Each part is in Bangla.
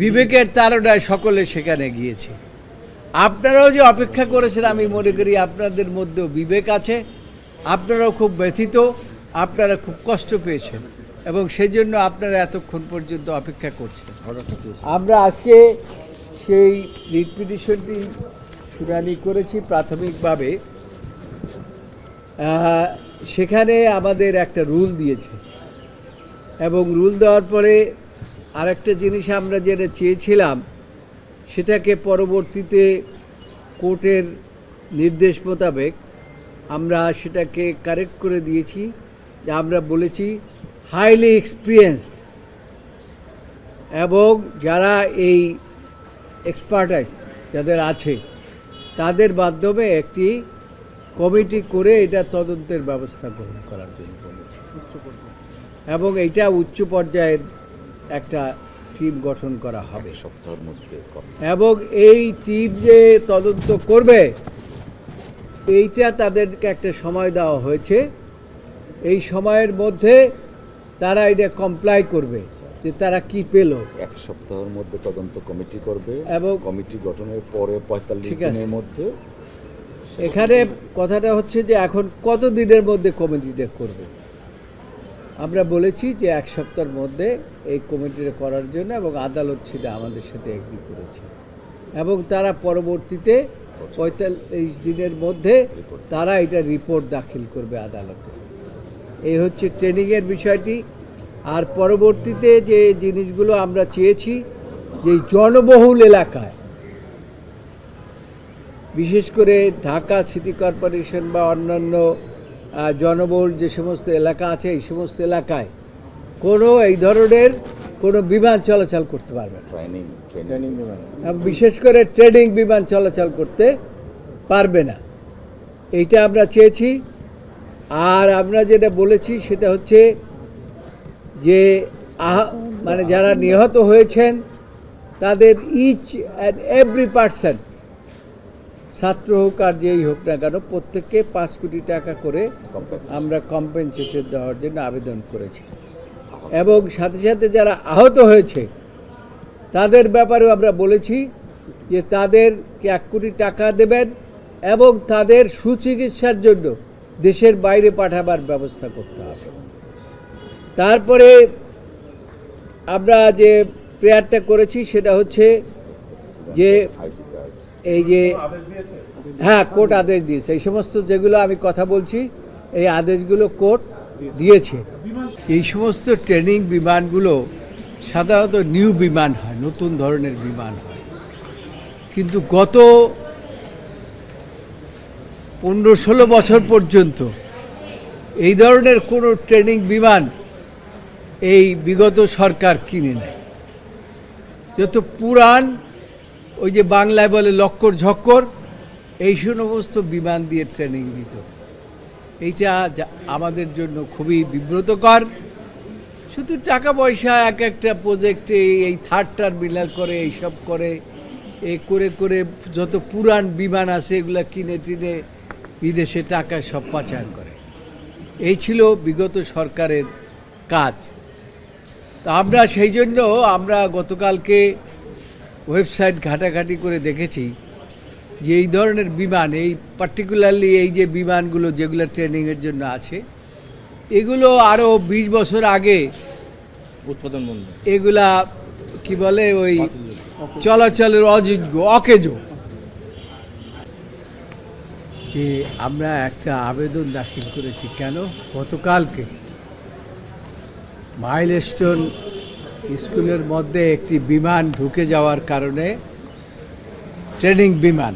বিবেকের তারণায়। সকলে সেখানে গিয়েছে। আপনারাও যে অপেক্ষা করেছেন, আমি মনে করি আপনাদের মধ্যেও বিবেক আছে। আপনারাও খুব ব্যথিত, আপনারা খুব কষ্ট পেয়েছেন এবং সেই জন্য আপনারা এতক্ষণ পর্যন্ত অপেক্ষা করছেন। আমরা আজকে সেই রিট পিটিশনটি শুনানি করেছি প্রাথমিকভাবে। সেখানে আমাদের একটা রুল দিয়েছে এবং রুল দেওয়ার পরে আরেকটা জিনিস আমরা যেটা চেয়েছিলাম, সেটাকে পরবর্তীতে কোর্টের নির্দেশ মোতাবেক আমরা সেটাকে কারেক্ট করে দিয়েছি। যে আমরা বলেছি হাইলি এক্সপিরিয়েন্সড এবং যারা এই এক্সপার্টাইজ যাদের আছে, তাদের মাধ্যমে একটি কমিটি করে এটা তদন্তের ব্যবস্থা গ্রহণ করার জন্য বলেছি। এবং এটা উচ্চ পর্যায়ের একটা টিম গঠন করা হবে। সপ্তাহের মধ্যে এবং এই টিম যে তদন্ত করবে এইটা তাদেরকে একটা সময় দেওয়া হয়েছে। এই সময়ের মধ্যে তারা এটা কমপ্লাই করবে যে তারা কি পেল। এক সপ্তাহের মধ্যে তদন্ত কমিটি করবে। এবং- কমিটি গঠনের পরে পঁয়তাল্লিশ। দিনের মধ্যে এখানে কথাটা হচ্ছে যে এখন কত দিনের মধ্যে কমিটিটা করবে? আমরা বলেছি যে এক সপ্তাহের মধ্যে এই কমিটিটা করার জন্য এবং আদালত সেটা আমাদের সাথে এগ্রি করেছে। এবং তারা পরবর্তীতে পঁয়তাল্লিশ দিনের মধ্যে তারা এটা রিপোর্ট দাখিল করবে আদালতে। এই হচ্ছে ট্রেনিংয়ের বিষয়টি। আর পরবর্তীতে যে জিনিসগুলো আমরা চেয়েছি, যে জনবহুল এলাকায়, বিশেষ করে ঢাকা সিটি কর্পোরেশন বা অন্যান্য জনবহুল যে সমস্ত এলাকা আছে এই সমস্ত এলাকায় কোনো এই ধরনের কোনো বিমান চলাচল করতে পারবে ট্রেনিং ট্রেনিং ট্রেনিং বিশেষ করে ট্রেডিং বিমান চলাচল করতে পারবে না। এইটা আমরা চেয়েছি। আর আমরা যেটা বলেছি সেটা হচ্ছে যে আহা মানে যারা নিহত হয়েছেন তাদের ইচ অ্যান্ড এভরি পার্সন ছাত্র হোক আর যেই হোক না কেন প্রত্যেককে পাঁচ কোটি টাকা করে আমরা কম্পেনসেশন দেওয়ার জন্য আবেদন করেছি। এবং সাথে সাথে যারা আহত হয়েছে তাদের ব্যাপারেও আমরা বলেছি যে তাদেরকে এক কোটি টাকা দেবেন এবং তাদের সুচিকিৎসার জন্য দেশের বাইরে পাঠাবার ব্যবস্থা করতে হবে। তারপরে আমরা যে প্রেয়ারটা করেছি সেটা হচ্ছে যে এই যে হ্যাঁ কোর্ট আদেশ দিয়েছে। এই সমস্ত যেগুলো আমি কথা বলছি এই আদেশগুলো কোর্ট দিয়েছে। এই সমস্ত ট্রেনিং বিমানগুলো সাধারণত নিউ বিমান হয় নতুন ধরনের বিমান হয়। কিন্তু গত পনেরো ষোলো বছর পর্যন্ত এই ধরনের কোনো ট্রেনিং বিমান এই বিগত সরকার কিনে নেয়। যত পুরান ওই যে বাংলায় বলে লক্কর ঝক্কর, এই সমস্ত বিমান দিয়ে ট্রেনিং দিত। এইটা আমাদের জন্য খুবই বিব্রতকর। শুধু টাকা পয়সা, এক একটা প্রজেক্টে এই থার্ড টার্মিনাল করে এইসব করে, এ করে করে যত পুরান বিমান আছে, এগুলো কিনে টিনে বিদেশে টাকা সব পাচার করে। এই ছিল বিগত সরকারের কাজ। তা আমরা সেই জন্য আমরা গতকালকে ওয়েবসাইট ঘাটাঘাটি করে দেখেছি যে এই ধরনের বিমান এই পার্টিকুলারলি এই যে বিমানগুলো যেগুলো ট্রেনিংয়ের জন্য আছে এগুলো আরও বিশ বছর আগে উৎপাদন বন্ধ। এগুলা কি বলে ওই চলাচলের অযোগ্য অকেজো। যে আমরা একটা আবেদন দাখিল করেছি কেন? গতকালকে। মাইলস্টোন স্কুলের মধ্যে একটি বিমান ঢুকে যাওয়ার কারণে, ট্রেনিং বিমান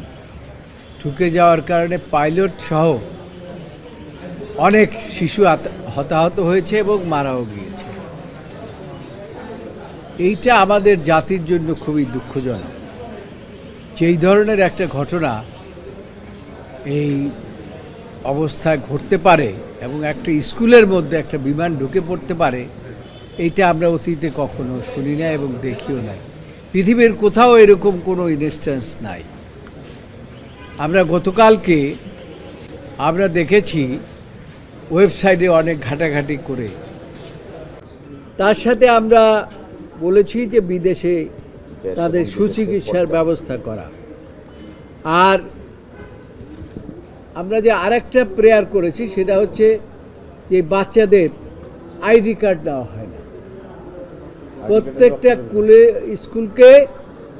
ঢুকে যাওয়ার কারণে পাইলট সহ অনেক শিশু হতাহত হয়েছে এবং মারাও গিয়েছে। এইটা আমাদের জাতির জন্য খুবই দুঃখজনক। যে এই ধরনের একটা ঘটনা এই অবস্থায় ঘটতে পারে এবং একটা স্কুলের মধ্যে একটা বিমান ঢুকে পড়তে পারে এইটা আমরা অতীতে কখনো শুনি না এবং দেখিও নাই। পৃথিবীর কোথাও এরকম কোনো ইনস্ট্যান্স নাই। আমরা গতকালকে আমরা দেখেছি ওয়েবসাইটে অনেক ঘাটাঘাটি করে। তার সাথে আমরা বলেছি যে বিদেশে তাদের সুচিকিৎসার ব্যবস্থা করা। আর আমরা যে আরেকটা প্রেয়ার করেছি সেটা হচ্ছে যে বাচ্চাদের আইডি কার্ড দেওয়া হয় না। প্রত্যেকটা স্কুলে স্কুলকে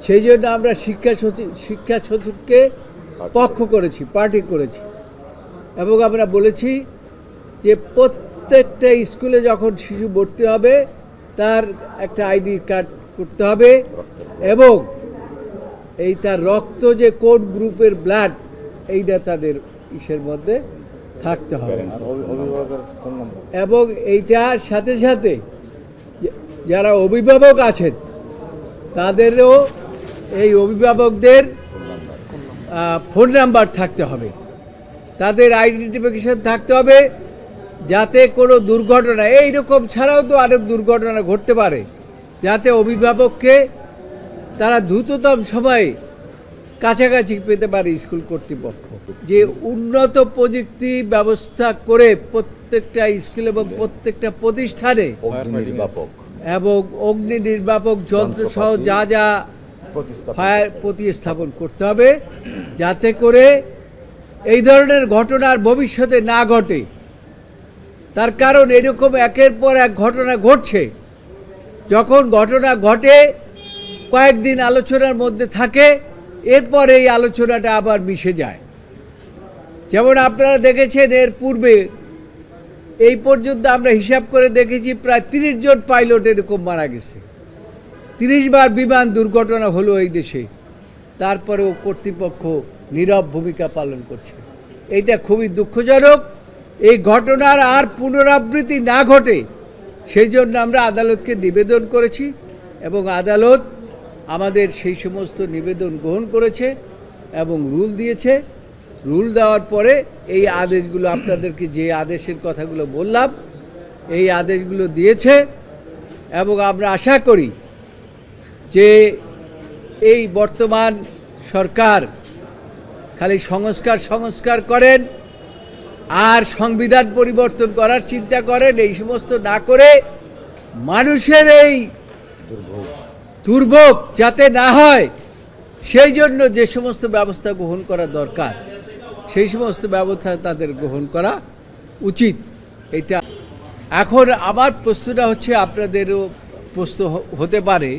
সেই জন্য আমরা শিক্ষা সচিব শিক্ষা সচিবকে পক্ষ করেছি পার্টি করেছি। এবং আমরা বলেছি যে প্রত্যেকটা স্কুলে যখন শিশু ভর্তি হবে তার একটা আইডি কার্ড করতে হবে এবং এই তার রক্ত যে কোন গ্রুপের ব্লাড এইটা তাদের ইসের মধ্যে থাকতে হবে। এবং এইটার সাথে সাথে যারা অভিভাবক আছেন, তাদেরও এই অভিভাবকদের ফোন নাম্বার থাকতে হবে। তাদের আইডেন্টিফিকেশন থাকতে হবে যাতে কোনো দুর্ঘটনা এইরকম ছাড়াও তো আরেক দুর্ঘটনা ঘটতে পারে, যাতে অভিভাবককে তারা দ্রুততম সময়ে কাছাকাছি পেতে পারে স্কুল কর্তৃপক্ষ। যে উন্নত প্রযুক্তি ব্যবস্থা করে প্রত্যেকটা স্কুল এবং প্রত্যেকটা প্রতিষ্ঠানে এবং অগ্নি নির্বাপক যন্ত্র সহ যা যা ফায়ার প্রতিস্থাপন করতে হবে যাতে করে এই ধরনের ঘটনার ভবিষ্যতে না ঘটে। তার কারণ এরকম একের পর এক ঘটনা ঘটছে। যখন ঘটনা ঘটে কয়েকদিন আলোচনার মধ্যে থাকে এরপর এই আলোচনাটা আবার মিশে যায়। যেমন আপনারা দেখেছেন এর পূর্বে এই পর্যন্ত আমরা হিসাব করে দেখেছি প্রায় তিরিশ জন পাইলট এরকম মারা গেছে। তিরিশ বার বিমান দুর্ঘটনা হলো এই দেশে। তারপরেও কর্তৃপক্ষ নীরব ভূমিকা পালন করছে। এইটা খুবই দুঃখজনক। এই ঘটনার আর পুনরাবৃত্তি না ঘটে সেই জন্য আমরা আদালতকে নিবেদন করেছি এবং আদালত আমাদের সেই সমস্ত নিবেদন গ্রহণ করেছে এবং রুল দিয়েছে। রুল দেওয়ার পরে এই আদেশগুলো আপনাদেরকে যে আদেশের কথাগুলো বললাম, এই আদেশগুলো দিয়েছে এবং আমরা আশা করি যে এই বর্তমান সরকার খালি সংস্কার সংস্কার করেন আর সংবিধান পরিবর্তন করার চিন্তা করেন, এই সমস্ত না করে মানুষের এই দুর্ভোগ যাতে না হয়, সেই জন্য যে সমস্ত ব্যবস্থা গ্রহণ করা দরকার। সেই সমস্ত ব্যবস্থা তাদের গ্রহণ করা উচিত। এটা এখন আমার প্রশ্নটা হচ্ছে আপনাদেরও প্রশ্ন হতে পারে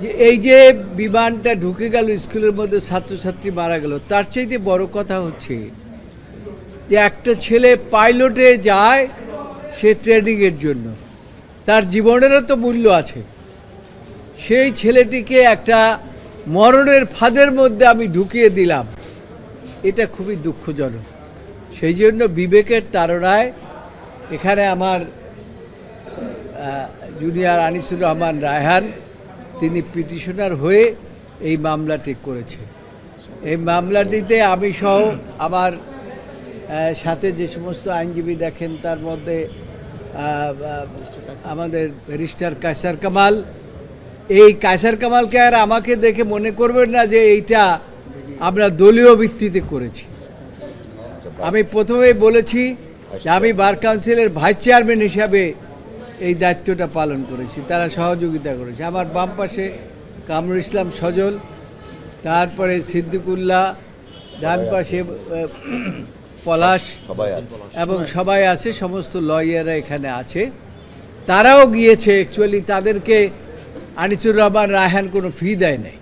যে এই যে বিমানটা ঢুকে গেল, স্কুলের মধ্যে ছাত্রছাত্রী মারা গেল, তার চাইতে বড় কথা হচ্ছে যে একটা ছেলে পাইলটে যায় সে ট্রেনিংয়ের জন্য। তার জীবনেরও তো মূল্য আছে। সেই ছেলেটিকে একটা মরণের ফাঁদের মধ্যে আমি ঢুকিয়ে দিলাম। এটা খুবই দুঃখজনক। সেই জন্য বিবেকের তাড়নায় এখানে আমার জুনিয়র আনিসুর রহমান রায়হান, তিনি পিটিশনার হয়ে এই মামলাটি করেছে এই মামলাটিতে আমি সহ আমার সাথে যে সমস্ত আইনজীবী দেখেন, তার মধ্যে আমাদের ব্যারিস্টার কায়সার কামাল। এই কায়সার কামালকে আর আমাকে দেখে মনে করবেন না যে এইটা আমরা দলীয় ভিত্তিতে করেছি। আমি প্রথমেই বলেছি যে আমি বার কাউন্সিলের ভাইস চেয়ারম্যান হিসাবে এই দায়িত্বটা পালন করেছি তারা সহযোগিতা করেছে। আমার বাম পাশে কামরুল ইসলাম সজল তারপরে সিদ্দিকুল্লাহ ডান পাশে পলাশ সবাই এবং সবাই আছে সমস্ত লয়াররা এখানে আছে। তারাও গিয়েছে অ্যাকচুয়ালি তাদেরকে আনিসুর রহমান রায়হান কোনো ফি দেয় নাই।